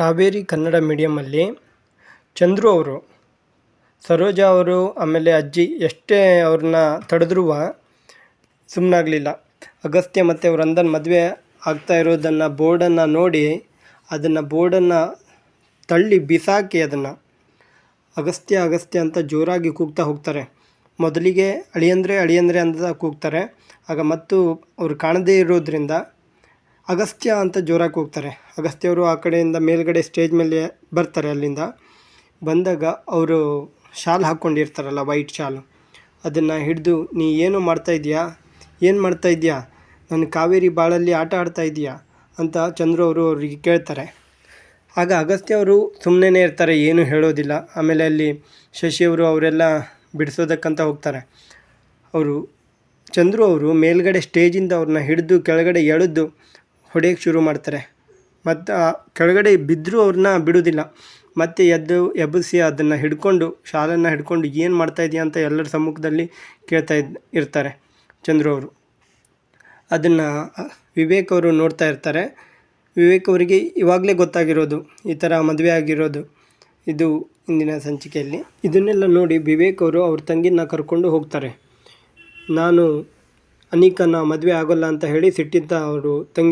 ಕಾವೇರಿ ಕನ್ನಡ ಮೀಡಿಯಮಲ್ಲಿ ಚಂದ್ರು ಅವರು, ಸರೋಜಾ ಅವರು, ಆಮೇಲೆ ಅಜ್ಜಿ ಎಷ್ಟೇ ಅವ್ರನ್ನ ತಡೆದ್ರೂ ಸುಮ್ಮನಾಗಲಿಲ್ಲ ಅಗಸ್ತ್ಯ ಮತ್ತು ವೃಂದನ್ ಮದುವೆ ಆಗ್ತಾ ಇರೋದನ್ನು ಬೋರ್ಡನ್ನು ನೋಡಿ ಅದನ್ನು ಬೋರ್ಡನ್ನು ತಳ್ಳಿ ಬಿಸಾಕಿ ಅದನ್ನು ಅಗಸ್ತ್ಯ ಅಗಸ್ತ್ಯ ಅಂತ ಜೋರಾಗಿ ಕೂಗ್ತಾ ಹೋಗ್ತಾರೆ. ಮೊದಲಿಗೆ ಅಳಿಯಂದ್ರೆ ಅಳಿಯಂದ್ರೆ ಅಂತ ಕೂಗ್ತಾರೆ. ಆಗ ಮತ್ತು ಅವ್ರು ಕಾಣದೇ ಇರೋದ್ರಿಂದ ಅಗಸ್ತ್ಯ ಅಂತ ಜೋರಾಗಿ ಹೋಗ್ತಾರೆ. ಅಗಸ್ತ್ಯವರು ಆ ಕಡೆಯಿಂದ ಮೇಲ್ಗಡೆ ಸ್ಟೇಜ್ ಮೇಲೆ ಬರ್ತಾರೆ ಅಲ್ಲಿಂದ. ಬಂದಾಗ ಅವರು ಶಾಲ್ ಹಾಕ್ಕೊಂಡಿರ್ತಾರಲ್ಲ, ವೈಟ್ ಶಾಲು. ಅದನ್ನು ಹಿಡಿದು, ನೀ ಏನು ಮಾಡ್ತಾ ಇದ್ದೀಯಾ? ಏನು ಮಾಡ್ತಾ ನಾನು ಕಾವೇರಿ ಬಾಳಲ್ಲಿ ಆಟ ಆಡ್ತಾ ಇದೆಯಾ ಅಂತ ಚಂದ್ರು ಅವರು ಅವರಿಗೆ ಕೇಳ್ತಾರೆ. ಆಗ ಅಗಸ್ತ್ಯ ಅವರು ಸುಮ್ಮನೆ ಇರ್ತಾರೆ, ಏನೂ ಹೇಳೋದಿಲ್ಲ. ಆಮೇಲೆ ಅಲ್ಲಿ ಶಶಿಯವರು ಅವರೆಲ್ಲ ಬಿಡಿಸೋದಕ್ಕಂತ ಹೋಗ್ತಾರೆ. ಅವರು, ಚಂದ್ರು ಅವರು ಮೇಲ್ಗಡೆ ಸ್ಟೇಜಿಂದ ಅವ್ರನ್ನ ಹಿಡಿದು ಕೆಳಗಡೆ ಎಳೆದು ಹೊಡೆಯೋಕ್ಕೆ ಶುರು ಮಾಡ್ತಾರೆ. ಮತ್ತು ಕೆಳಗಡೆ ಬಿದ್ದರೂ ಅವ್ರನ್ನ ಬಿಡೋದಿಲ್ಲ. ಮತ್ತು ಎದ್ದು ಎಬ್ಬಿಸಿ ಅದನ್ನು ಹಿಡ್ಕೊಂಡು ಶಾಲನ್ನು ಹಿಡ್ಕೊಂಡು ಏನು ಮಾಡ್ತಾ ಇದೀಯ ಅಂತ ಎಲ್ಲರ ಸಮ್ಮುಖದಲ್ಲಿ ಕೇಳ್ತಾ ಇದ್ ಇರ್ತಾರೆ ಚಂದ್ರು ಅವರು. ಅದನ್ನು ವಿವೇಕ್ ಅವರು ನೋಡ್ತಾ ಇರ್ತಾರೆ. ವಿವೇಕ್ ಅವರಿಗೆ ಇವಾಗಲೇ ಗೊತ್ತಾಗಿರೋದು, ಈ ಥರ ಮದುವೆ ಆಗಿರೋದು, ಇದು ಇಂದಿನ ಸಂಚಿಕೆಯಲ್ಲಿ. ಇದನ್ನೆಲ್ಲ ನೋಡಿ ವಿವೇಕ್ ಅವರು ಅವ್ರ ತಂಗಿನ ಕರ್ಕೊಂಡು ಹೋಗ್ತಾರೆ. ನಾನು ಅನಿಕನ ಮದುವೆ ಆಗೋಲ್ಲ ಅಂತ ಹೇಳಿ ಸಿಟ್ಟಿದ್ದ ಅವರು ತಂಗಿ